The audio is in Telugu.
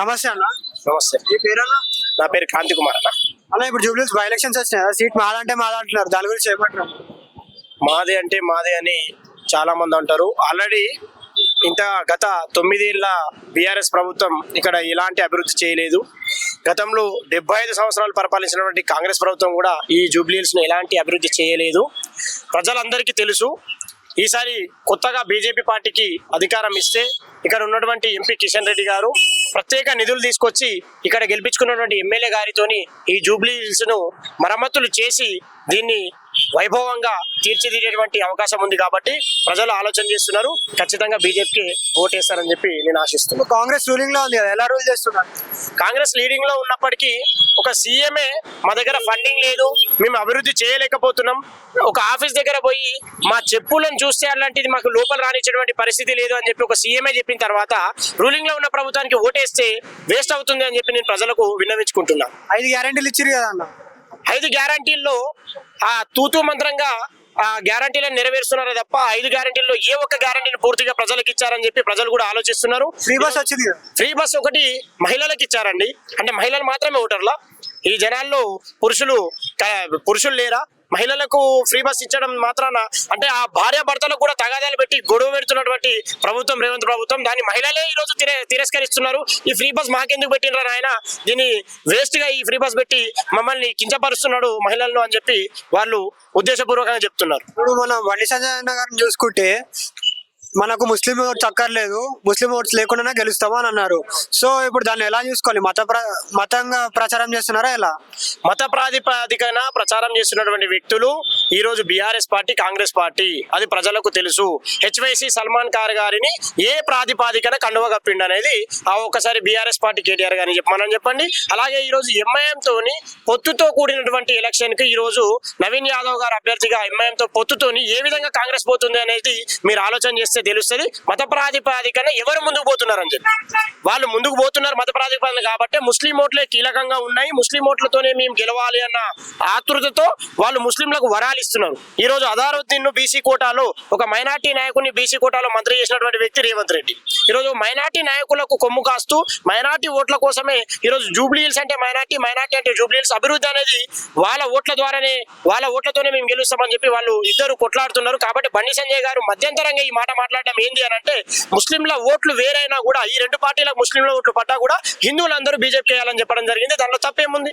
నమస్తే అన్న. నమస్తే. మీ పేరు అన్న నా పేరు కాంతి కుమార్ అన్న. అన్న ఇప్పుడు జూబ్లీస్ బై ఎలక్షన్స్ వచ్చినాయి కదా, సీట్ మాదంటే మాదా అంటున్నారు దాని గురించి ఏమంటారు మాదే అంటే మాదే అని చాలా మంది అంటారు. ఆల్రెడీ ఇంత గత తొమ్మిదేళ్ళ బీఆర్ఎస్ ప్రభుత్వం ఇక్కడ ఎలాంటి అభివృద్ధి చేయలేదు. గతంలో డెబ్బై ఐదు సంవత్సరాలు పరిపాలించినటువంటి కాంగ్రెస్ ప్రభుత్వం కూడా ఈ జూబ్లీహిల్స్ను ఎలాంటి అభివృద్ధి చేయలేదు. ప్రజలందరికీ తెలుసు ఈసారి కొత్తగా బీజేపీ పార్టీకి అధికారం ఇస్తే ఇక్కడ ఉన్నటువంటి ఎంపీ కిషన్ రెడ్డి గారు ప్రత్యేక నిధులు తీసుకొచ్చి ఇక్కడ గెలిపించుకున్నటువంటి ఎమ్మెల్యే గారితోని ఈ జూబ్లీ హిల్స్ను మరమ్మతులు చేసి దీన్ని వైభవంగా తీర్చిదిద్దేటువంటి అవకాశం ఉంది కాబట్టి ప్రజలు ఆలోచన చేస్తున్నారు. ఖచ్చితంగా బీజేపీకి ఓటేస్తారని చెప్పి నేను ఆశిస్తున్నాను. కాంగ్రెస్ రూలింగ్లో ఉంది కదా ఎలా రూల్ చేస్తున్నారు? కాంగ్రెస్ లీడింగ్లో ఉన్నప్పటికీ ఒక సీఎంఏ మా దగ్గర ఫండింగ్ లేదు మేము అభివృద్ధి చేయలేకపోతున్నాం. ఒక ఆఫీస్ దగ్గర పోయి మా చెప్పులను చూస్తే అలాంటిది మాకు లోపల రానిచ్చేటువంటి పరిస్థితి లేదు అని చెప్పి ఒక సీఎంఏ చెప్పిన తర్వాత రూలింగ్లో ఉన్న ప్రభుత్వానికి ఓటేస్తే వేస్ట్ అవుతుంది అని చెప్పి నేను ప్రజలకు విన్నవించుకుంటున్నాను. ఐదు గ్యారెంటీలు ఇచ్చిరు కదా అన్న. ఐదు గ్యారంటీల్లో ఆ తూతూ మంత్రంగా ఆ గ్యారంటీలను నెరవేరుస్తున్నారు తప్ప ఐదు గ్యారంటీల్లో ఏ ఒక్క గ్యారంటీని పూర్తిగా ప్రజలకు ఇచ్చారని చెప్పి ప్రజలు కూడా ఆలోచిస్తున్నారు. ఫ్రీ బస్ వచ్చింది ఫ్రీ బస్ ఒకటి మహిళలకు ఇచ్చారండి. అంటే మహిళలు మాత్రమే ఓటర్లా? ఈ జనాల్లో పురుషులు పురుషులు లేరా? మహిళలకు ఫ్రీ బస్ ఇచ్చడం మాత్రాన అంటే ఆ భార్య భర్తలకు కూడా తగాదాలు పెట్టి గొడవ పెడుతున్నటువంటి ప్రభుత్వం రేవంత్ ప్రభుత్వం దాన్ని మహిళలే ఈ రోజు తిరస్కరిస్తున్నారు. ఈ ఫ్రీ బస్ మాకెందుకు పెట్టినరా ఆయన దీన్ని వేస్ట్గా ఈ ఫ్రీ బస్ పెట్టి మమ్మల్ని కించపరుస్తున్నాడు మహిళలను అని చెప్పి వాళ్ళు ఉద్దేశపూర్వకంగా చెప్తున్నారు. ఇప్పుడు మనం బండి సంజయ్ గారిని చూసుకుంటే మనకు ముస్లిం ఓట్స్ అక్కర్లేదు ముస్లిం ఓట్స్ లేకుండానే గెలుస్తాము అని అన్నారు. సో ఇప్పుడు దాన్ని ఎలా చూసుకోవాలి? మత ప్ర మతంగా ప్రచారం చేస్తున్నారా ఎలా? మత ప్రాతిపదికన ప్రచారం చేస్తున్నటువంటి వ్యక్తులు ఈ రోజు బీఆర్ఎస్ పార్టీ కాంగ్రెస్ పార్టీ. అది ప్రజలకు తెలుసు. హెచ్వైసి సల్మాన్ ఖాన్ గారిని ఏ ప్రాతిపాదికన కండువ కప్పిండు అనేది ఆ ఒక్కసారి బీఆర్ఎస్ పార్టీ కేటీఆర్ గారిని చెప్పమని చెప్పండి. అలాగే ఈ రోజు ఎంఐఎం తోని పొత్తుతో కూడినటువంటి ఎలక్షన్కి ఈ రోజు నవీన్ యాదవ్ గారు అభ్యర్థిగా ఎంఐఎం తో పొత్తుతోని ఏ విధంగా కాంగ్రెస్ పోతుంది అనేది మీరు ఆలోచన చేస్తే తెలుస్తుంది మత ప్రాతిపాదికన ఎవరు ముందుకు పోతున్నారని చెప్పి. వాళ్ళు ముందుకు పోతున్నారు మత ప్రాతిపాదన కాబట్టి ముస్లిం ఓట్లే కీలకంగా ఉన్నాయి. ముస్లిం ఓట్లతోనే మేము గెలవాలి అన్న ఆతృతతో వాళ్ళు ముస్లింలకు వరాలు ఇస్తున్నారు. ఈ రోజు అదారుద్దీన్ను బీసీ కోటాలో ఒక మైనార్టీ నాయకుని బీసీ కోటాలో మంత్రి చేసినటువంటి వ్యక్తి రేవంత్ రెడ్డి. ఈ రోజు మైనార్టీ నాయకులకు కొమ్ము కాస్తూ మైనార్టీ ఓట్ల కోసమే ఈ రోజు జూబ్లీ అంటే మైనార్టీ మైనార్టీ అంటే జూబ్లీహిల్స్ అభివృద్ధి అనేది వాళ్ళ ఓట్ల ద్వారానే వాళ్ళ ఓట్లతోనే మేము గెలుస్తామని చెప్పి వాళ్ళు ఇద్దరు కొట్లాడుతున్నారు. కాబట్టి బండి సంజయ్ గారు మధ్యంతరంగా ఈ మాట మాట్లాడడం ఏంది అని అంటే ముస్లింల ఓట్లు వేరైనా కూడా ఈ రెండు పార్టీలకు ముస్లింల ఓట్లు పడ్డా కూడా హిందువులందరూ బీజేపీ చేయాలని చెప్పడం జరిగింది. దానిలో తప్పేముంది?